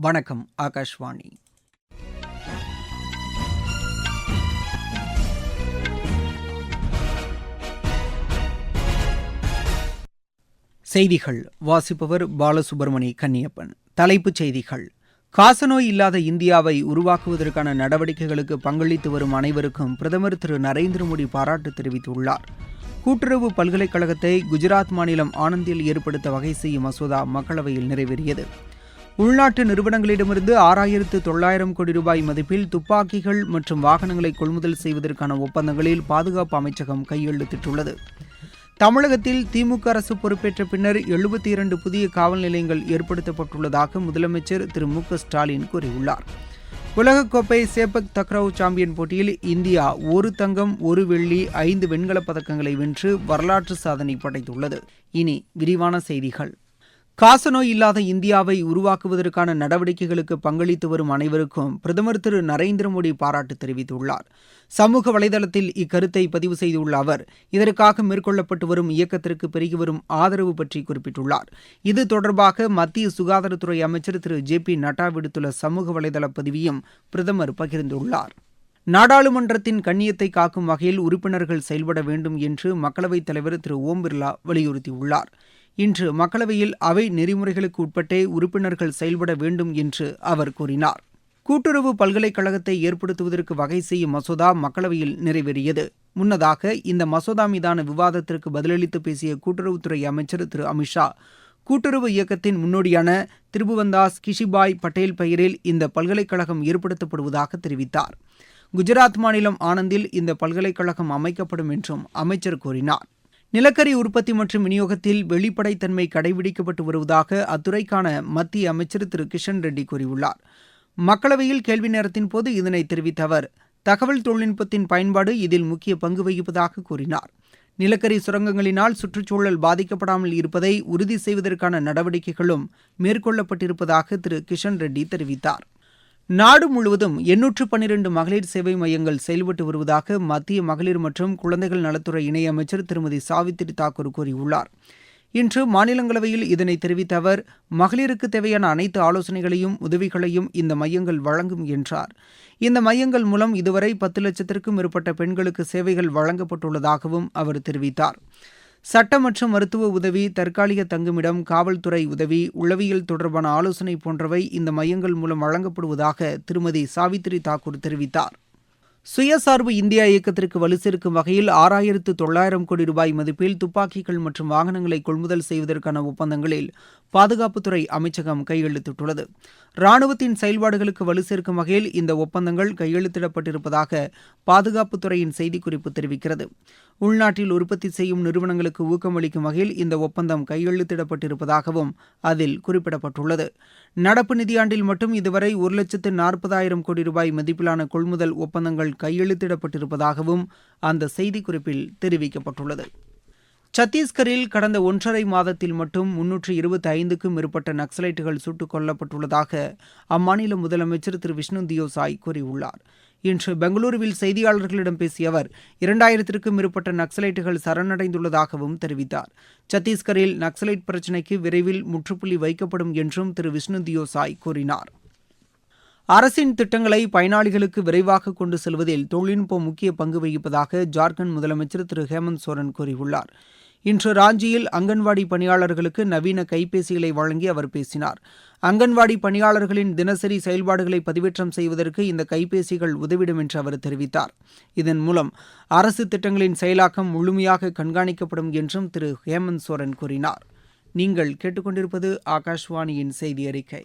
வணக்கம் ஆகாஷ்வாணி. செய்திகள். வாசிப்பவர் பாலசுப்ரமணி கன்னியப்பன். தலைப்புச் செய்திகள். காசநோய் இல்லாத இந்தியாவை உருவாக்குவதற்கான நடவடிக்கைகளுக்கு பங்களித்து வரும் அனைவருக்கும் பிரதமர் திரு. நரேந்திர மோடி பாராட்டு தெரிவித்துள்ளார். கூட்டுறவு பல்கலைக்கழகத்தை குஜராத் மாநிலம் ஆனந்தில் ஏற்படுத்த வகை செய்யும் மசோதா மக்களவையில் நிறைவேறியது. உள்நாட்டு நிறுவனங்களிடமிருந்து ஆறாயிரத்து தொள்ளாயிரம் கோடி ரூபாய் மதிப்பில் துப்பாக்கிகள் மற்றும் வாகனங்களை கொள்முதல் செய்வதற்கான ஒப்பந்தங்களில் பாதுகாப்பு அமைச்சகம் கையெழுத்திட்டுள்ளது. தமிழகத்தில் திமுக அரசு பொறுப்பேற்ற பின்னர் எழுபத்தி இரண்டு புதிய காவல் நிலையங்கள் ஏற்படுத்தப்பட்டுள்ளதாக முதலமைச்சர் திரு மு க ஸ்டாலின் கூறியுள்ளார். உலகக்கோப்பை சேப்பக் தக்ரவ் சாம்பியன் போட்டியில் இந்தியா ஒரு தங்கம் ஒரு வெள்ளி ஐந்து வெண்கலப் பதக்கங்களை வென்று வரலாற்று சாதனை படைத்துள்ளது. இனி விரிவான செய்திகள். காசநோய் இல்லாத இந்தியாவை உருவாக்குவதற்கான நடவடிக்கைகளுக்கு பங்களித்து வரும் அனைவருக்கும் பிரதமர் திரு நரேந்திர மோடி பாராட்டு தெரிவித்துள்ளார். சமூக வலைதளத்தில் இக்கருத்தை பதிவு செய்துள்ள அவர் இதற்காக மேற்கொள்ளப்பட்டு வரும் இயக்கத்திற்கு பெருகி வரும் ஆதரவு பற்றி குறிப்பிட்டுள்ளார். இது தொடர்பாக மத்திய சுகாதாரத்துறை அமைச்சர் திரு ஜே பி நட்டா விடுத்துள்ள சமூக வலைதள பதிவையும் பிரதமர் பகிர்ந்துள்ளார். நாடாளுமன்றத்தின் கண்ணியத்தை காக்கும் வகையில் உறுப்பினர்கள் செயல்பட வேண்டும் என்று மக்களவைத் தலைவர் திரு ஓம் பிர்லா வலியுறுத்தியுள்ளார். இன்று மக்களவையில் அவை நெறிமுறைகளுக்கு உட்பட்டே உறுப்பினர்கள் செயல்பட வேண்டும் என்று அவர் கூறினார். கூட்டுறவு பல்கலைக்கழகத்தை ஏற்படுத்துவதற்கு வகை செய்யும் மசோதா மக்களவையில் நிறைவேறியது. முன்னதாக இந்த மசோதா மீதான விவாதத்திற்கு பதிலளித்து பேசிய கூட்டுறவுத்துறை அமைச்சர் திரு அமித்ஷா கூட்டுறவு இயக்கத்தின் முன்னோடியான திருபுவந்தாஸ் கிஷிபாய் பட்டேல் பெயரில் இந்த பல்கலைக்கழகம் ஏற்படுத்தப்படுவதாக தெரிவித்தார். குஜராத் மாநிலம் ஆனந்தில் இந்த பல்கலைக்கழகம் அமைக்கப்படும் என்றும் அமைச்சர் கூறினார். நிலக்கரி உற்பத்தி மற்றும் விநியோகத்தில் வெளிப்படைத்தன்மை கடைபிடிக்கப்பட்டு வருவதாக அத்துறைக்கான மத்திய அமைச்சர் திரு. கிஷன் ரெட்டி கூறியுள்ளார். மக்களவையில் கேள்வி நேரத்தின் போது இதனை தெரிவித்த அவர் தகவல் தொழில்நுட்பத்தின் பயன்பாடு இதில் முக்கிய பங்கு வகிப்பதாக கூறினார். நிலக்கரி சுரங்கங்களினால் சுற்றுச்சூழல் பாதிக்கப்படாமல் இருப்பதை உறுதி செய்வதற்கான நடவடிக்கைகளும் மேற்கொள்ளப்பட்டிருப்பதாக திரு. கிஷன் ரெட்டி தெரிவித்தார். நாடு முழுவதும் எண்ணூற்று பன்னிரண்டு மகளிர் சேவை மையங்கள் செயல்பட்டு வருவதாக மத்திய மகளிர் மற்றும் குழந்தைகள் நலத்துறை இணையமைச்சர் திருமதி சாவித்திரி தாக்கூர் கூறியுள்ளார். இன்று மாநிலங்களவையில் இதனை தெரிவித்த அவர் மகளிருக்கு தேவையான அனைத்து ஆலோசனைகளையும் உதவிகளையும் இந்த மையங்கள் வழங்கும் என்றார். இந்த மையங்கள் மூலம் இதுவரை பத்து லட்சத்திற்கும் மேற்பட்ட பெண்களுக்கு சேவைகள் வழங்கப்பட்டுள்ளதாகவும் அவர் தெரிவித்தார். சட்ட மற்றும் மருத்துவ உதவி தற்காலிக தங்குமிடம் காவல்துறை உதவி உளவியல் தொடர்பான ஆலோசனை போன்றவை இந்த மையங்கள் மூலம் வழங்கப்படுவதாக திருமதி சாவித்ரி தாக்கூர் தெரிவித்தார். சுயசார்பு இந்தியா இயக்கத்திற்கு வலு சேர்க்கும் வகையில் ஆறாயிரத்து தொள்ளாயிரம் கோடி ரூபாய் மதிப்பில் துப்பாக்கிகள் மற்றும் வாகனங்களை கொள்முதல் செய்வதற்கான ஒப்பந்தங்களில் பாதுகாப்புத்துறை அமைச்சகம் கையெழுத்திட்டுள்ளது. ராணுவத்தின் செயல்பாடுகளுக்கு வலு சேர்க்கும் வகையில் இந்த ஒப்பந்தங்கள் கையெழுத்திடப்பட்டிருப்பதாக பாதுகாப்புத்துறையின் செய்திக்குறிப்பு தெரிவிக்கிறது. உள்நாட்டில் உற்பத்தி செய்யும் நிறுவனங்களுக்கு ஊக்கமளிக்கும் வகையில் இந்த ஒப்பந்தம் கையெழுத்திடப்பட்டிருப்பதாகவும் அதில் குறிப்பிடப்பட்டுள்ளது. நடப்பு நிதியாண்டில் மட்டும் இதுவரை ஒரு லட்சத்து நாற்பதாயிரம் கோடி ரூபாய் மதிப்பிலான கொள்முதல் ஒப்பந்தங்கள் கையெழுத்திடப்பட்டிருப்பதாகவும் அந்த செய்திக்குறிப்பில் தெரிவிக்கப்பட்டுள்ளது. சத்தீஸ்கரில் கடந்த ஒன்றரை மாதத்தில் மட்டும் முன்னூற்று இருபத்தி ஐந்துக்கும் மேற்பட்ட நக்சலைட்டுகள் சுட்டுக் கொல்லப்பட்டுள்ளதாக அம்மாநில முதலமைச்சர் திரு. விஷ்ணு தியோசாய் கூறியுள்ளார். இன்று பெங்களூருவில் செய்தியாளர்களிடம் பேசிய அவர் இரண்டாயிரத்திற்கும் மேற்பட்ட நக்சலைட்டுகள் சரணடைந்துள்ளதாகவும் தெரிவித்தார். சத்தீஸ்கரில் நக்சலைட் பிரச்சினைக்கு விரைவில் முற்றுப்புள்ளி வைக்கப்படும் என்றும் திரு. விஷ்ணு தியோசாய் கூறினார். அரசின் திட்டங்களை பயனாளிகளுக்கு விரைவாக கொண்டு செல்வதில் தொழில்நுட்பம் முக்கிய பங்கு வகிப்பதாக ஜார்க்கண்ட் முதலமைச்சர் திரு. ஹேமந்த் சோரன் கூறியுள்ளார். இன்று ராஞ்சியில் அங்கன்வாடி பணியாளர்களுக்கு நவீன கைபேசிகளை வழங்கி அவர் பேசினார். அங்கன்வாடி பணியாளர்களின் தினசரி செயல்பாடுகளை பதிவேற்றம் செய்வதற்கு இந்த கைபேசிகள் உதவிடும் என்று அவர் தெரிவித்தார். இதன் மூலம் அரசு திட்டங்களின் செயலாக்கம் முழுமையாக கண்காணிக்கப்படும் என்றும் திரு. ஹேமந்த் சோரன் கூறினார். நீங்கள் கேட்டுக்கொண்டிருப்பது ஆகாஷ்வாணியின் செய்தி அறிக்கை.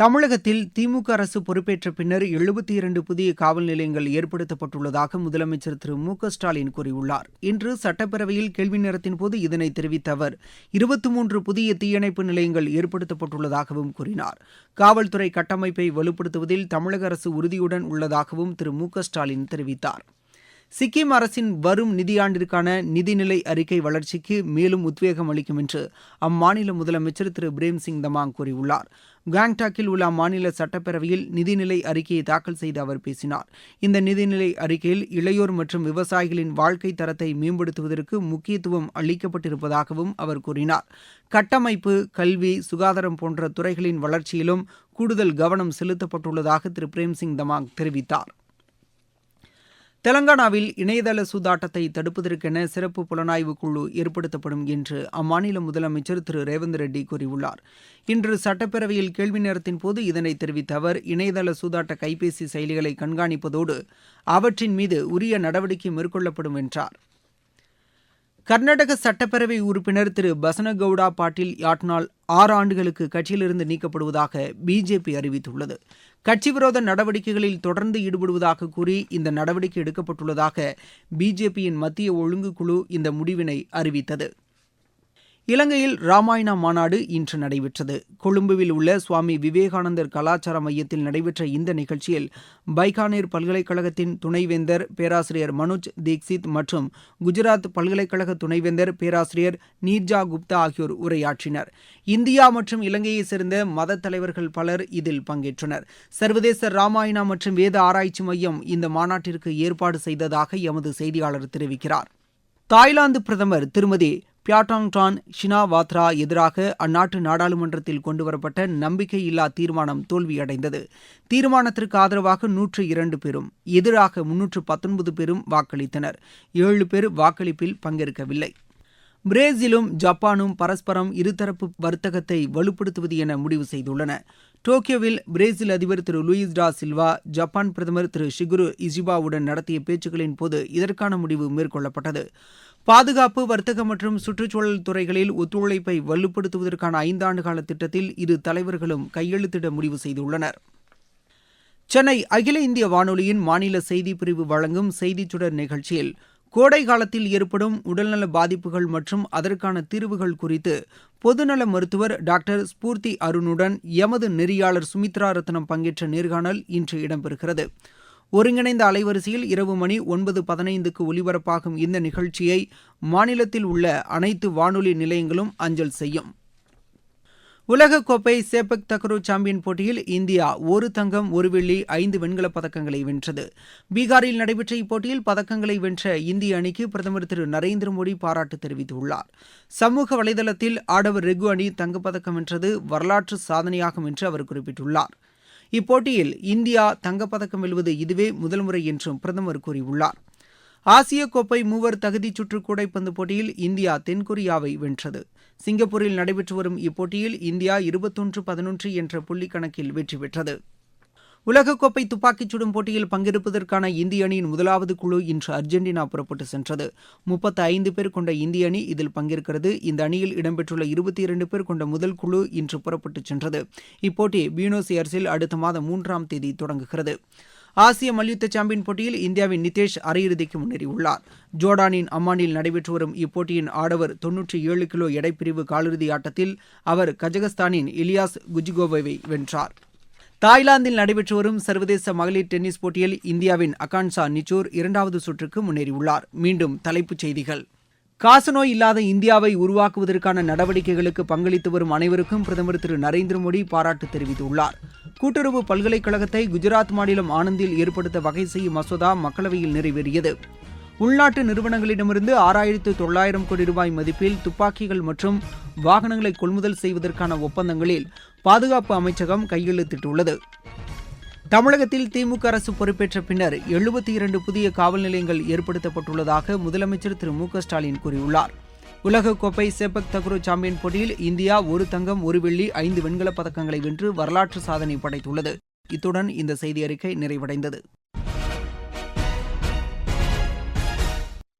தமிழகத்தில் திமுக அரசு பொறுப்பேற்ற பின்னர் எழுபத்தி இரண்டு புதிய காவல் நிலையங்கள் ஏற்படுத்தப்பட்டுள்ளதாக முதலமைச்சர் திரு மு க ஸ்டாலின் கூறியுள்ளார். இன்று சட்டப்பேரவையில் கேள்வி நேரத்தின் போது இதனை தெரிவித்த அவர் இருபத்தி மூன்று புதிய தீயணைப்பு நிலையங்கள் ஏற்படுத்தப்பட்டுள்ளதாகவும் கூறினார். காவல்துறை கட்டமைப்பை வலுப்படுத்துவதில் தமிழக அரசு உறுதியுடன் உள்ளதாகவும் திரு மு க ஸ்டாலின் தெரிவித்தார். சிக்கிம் அரசின் வரும் நிதியாண்டிற்கான நிதிநிலை அறிக்கை வளர்ச்சிக்கு மேலும் உத்வேகம் அளிக்கும் என்று அம்மாநில முதலமைச்சர் திரு பிரேம்சிங் தமாங் கூறியுள்ளார். காங்டாக்கில் உள்ள அம்மாநில சட்டப்பேரவையில் நிதிநிலை அறிக்கையை தாக்கல் செய்து அவர் பேசினார். இந்த நிதிநிலை அறிக்கையில் இளையோர் மற்றும் விவசாயிகளின் வாழ்க்கை தரத்தை மேம்படுத்துவதற்கு முக்கியத்துவம் அளிக்கப்பட்டிருப்பதாகவும் அவர் கூறினார். கட்டமைப்பு கல்வி சுகாதாரம் போன்ற துறைகளின் வளர்ச்சியிலும் கூடுதல் கவனம் செலுத்தப்பட்டுள்ளதாக திரு பிரேம்சிங் தமாங் தெரிவித்தார். தெலங்கானாவில் இணையதள சூதாட்டத்தை தடுப்பதற்கென சிறப்பு புலனாய்வு குழு ஏற்படுத்தப்படும் என்று அம்மாநில முதலமைச்சர் திரு. ரேவந்த் ரெட்டி கூறியுள்ளார். இன்று சட்டப்பேரவையில் கேள்வி நேரத்தின் போது இதனை தெரிவித்த அவர் இணையதள சூதாட்ட கைபேசி செயலிகளை கண்காணிப்பதோடு அவற்றின் மீது உரிய நடவடிக்கை மேற்கொள்ளப்படும் என்றார். கர்நாடக சட்டப்பேரவை உறுப்பினர் திரு பசனகவுடா பாட்டீல் யாட்னால் ஆறு ஆண்டுகளுக்கு கட்சியிலிருந்து நீக்கப்படுவதாக பிஜேபி அறிவித்துள்ளது. கட்சி விரோத நடவடிக்கைகளில் தொடர்ந்து ஈடுபடுவதாக கூறி இந்த நடவடிக்கை எடுக்கப்பட்டுள்ளதாக பிஜேபியின் மத்திய ஒழுங்கு குழு இந்த முடிவினை அறிவித்தது. இலங்கையில் ராமாயண மாநாடு இன்று நடைபெற்றது. கொழும்புவில் உள்ள சுவாமி விவேகானந்தர் கலாச்சார மையத்தில் நடைபெற்ற இந்த நிகழ்ச்சியில் பைகானேர் பல்கலைக்கழகத்தின் துணைவேந்தர் பேராசிரியர் மனோஜ் தீக்ஷித் மற்றும் குஜராத் பல்கலைக்கழக துணைவேந்தர் பேராசிரியர் நீர்ஜா குப்தா ஆகியோர் உரையாற்றினர். இந்தியா மற்றும் இலங்கையைச் சேர்ந்த மத தலைவர்கள் பலர் இதில் பங்கேற்றனர். சர்வதேச ராமாயணா மற்றும் வேத ஆராய்ச்சி மையம் இந்த மாநாட்டிற்கு ஏற்பாடு செய்ததாக எமது செய்தியாளர் தெரிவிக்கிறார். தாய்லாந்து பிரதமர் திருமதி பியாட்டாங் டான் ஷினாவாத்ரா எதிராக அந்நாட்டு நாடாளுமன்றத்தில் கொண்டுவரப்பட்ட நம்பிக்கையில்லா தீர்மானம் தோல்வியடைந்தது. தீர்மானத்திற்கு ஆதரவாக நூற்று இரண்டு பேரும் எதிராக முன்னூற்று பத்தொன்பது பேரும் வாக்களித்தனர். ஏழு பேர் வாக்களிப்பில் பங்கேற்கவில்லை. பிரேசிலும் ஜப்பானும் பரஸ்பரம் இருதரப்பு வர்த்தகத்தை வலுப்படுத்துவது என முடிவு செய்துள்ளன. டோக்கியோவில் பிரேசில் அதிபர் திரு லூயிஸ் டா சில்வா ஜப்பான் பிரதமர் திரு ஷிகுரு இஜிபாவுடன் நடத்திய பேச்சுக்களின் போது இதற்கான முடிவு மேற்கொள்ளப்பட்டது. பாதுகாப்பு வர்த்தகம் மற்றும் சுற்றுச்சூழல் துறைகளில் ஒத்துழைப்பை வலுப்படுத்துவதற்கான ஐந்தாண்டு கால திட்டத்தில் இரு தலைவர்களும் கையெழுத்திட முடிவு செய்துள்ளனர். சென்னை அகில இந்திய வானொலியின் மாநில செய்திப்பிரிவு வழங்கும் செய்திச்சுடர் நிகழ்ச்சியில் கோடை காலத்தில் ஏற்படும் உடல்நல பாதிப்புகள் மற்றும் அதற்கான தீர்வுகள் குறித்து பொதுநல மருத்துவர் டாக்டர் ஸ்பூர்த்தி அருணுடன் எமது நெறியாளர் சுமித்ரா ரத்னம் பங்கேற்ற நேர்காணல் இன்று இடம்பெறுகிறது. ஒருங்கிணைந்த அலைவரிசையில் இரவு மணி ஒன்பது பதினைந்துக்கு ஒலிபரப்பாகும் இந்த நிகழ்ச்சியை மாநிலத்தில் உள்ள அனைத்து வானொலி நிலையங்களும் அஞ்சல் செய்யும். உலகக்கோப்பை சேப்பக் தக்ரோ சாம்பியன் போட்டியில் இந்தியா ஒரு தங்கம் ஒரு வெள்ளி ஐந்து வெண்கலப் பதக்கங்களை வென்றது. பீகாரில் நடைபெற்ற இப்போட்டியில் பதக்கங்களை வென்ற இந்திய அணிக்கு பிரதமர் திரு. நரேந்திர மோடி பாராட்டு தெரிவித்துள்ளார். சமூக வலைதளத்தில் ஆடவர் ரெகு அணி தங்கப்பதக்கம் வென்றது வரலாற்று சாதனையாகும் என்று அவர் குறிப்பிட்டுள்ளார். இப்போட்டியில் இந்தியா தங்கப்பதக்கம் வெல்வது இதுவே முதல் முறை என்றும் பிரதமர் கூறியுள்ளார். ஆசிய கோப்பை மூவர் தகுதிச் சுற்று கூடைப்பந்து போட்டியில் இந்தியா தென்கொரியாவை வென்றது. சிங்கப்பூரில் நடைபெற்று வரும் இப்போட்டியில் இந்தியா இருபத்தொன்று பதினொன்று என்ற புள்ளி கணக்கில் வெற்றி பெற்றது. உலகக்கோப்பை துப்பாக்கிச் சுடும் போட்டியில் பங்கெடுப்பதற்கான இந்திய அணியின் முதலாவது குழு இன்று அர்ஜென்டினா புறப்பட்டு சென்றது. முப்பத்தி ஐந்து பேர் கொண்ட இந்திய அணி இதில் பங்கேற்கிறது. இந்த அணியில் இடம்பெற்றுள்ள இருபத்தி இரண்டு பேர் கொண்ட முதல் குழு இன்று புறப்பட்டுச் சென்றது. இப்போட்டி பியூனோஸ் ஏர்ஸில் அடுத்த மாதம் மூன்றாம் தேதி தொடங்குகிறது. ஆசிய மல்யுத்த சாம்பியன் போட்டியில் இந்தியாவின் நிதேஷ் அரையிறுதிக்கு முன்னேறியுள்ளார். ஜோர்டானின் அம்மானில் நடைபெற்று வரும் இப்போட்டியின் ஆடவர் தொன்னூற்றி ஏழு கிலோ எடைப்பிரிவு காலிறுதி ஆட்டத்தில் அவர் கஜகஸ்தானின் இலியாஸ் குஜிகோவை வென்றார். தாய்லாந்தில் நடைபெற்று வரும் சர்வதேச மகளிர் டென்னிஸ் போட்டியில் இந்தியாவின் அகான்சா நிச்சூர் இரண்டாவது சுற்றுக்கு முன்னேறியுள்ளார். மீண்டும் தலைப்புச் செய்திகள். காசநோய் இல்லாத இந்தியாவை உருவாக்குவதற்கான நடவடிக்கைகளுக்கு பங்களித்து வரும் அனைவருக்கும் பிரதமர் திரு நரேந்திர மோடி பாராட்டு தெரிவித்துள்ளார். கூட்டுறவு பல்கலைக்கழகத்தை குஜராத் மாநிலம் ஆனந்தில் ஏற்படுத்த வகை செய்யும் மசோதா மக்களவையில் நிறைவேறியது. உள்நாட்டு நிறுவனங்களிடமிருந்து ஆறாயிரத்து தொள்ளாயிரம் கோடி ரூபாய் மதிப்பில் துப்பாக்கிகள் மற்றும் வாகனங்களை கொள்முதல் செய்வதற்கான ஒப்பந்தங்களில் பாதுகாப்பு அமைச்சகம் கையெழுத்திட்டுள்ளது. தமிழகத்தில் திமுக அரசு பொறுப்பேற்ற பின்னர் எழுபத்தி இரண்டு புதிய காவல் நிலையங்கள் ஏற்படுத்தப்பட்டுள்ளதாக முதலமைச்சர் திரு மு க ஸ்டாலின் கூறியுள்ளார். உலகக்கோப்பை சேப்பக் தக்ரோ சாம்பியன் போட்டியில் இந்தியா ஒரு தங்கம் ஒரு வெள்ளி ஐந்து வெண்கலப் பதக்கங்களை வென்று வரலாற்று சாதனை படைத்துள்ளது. இத்துடன் இந்த செய்தி அறிக்கை நிறைவடைந்தது.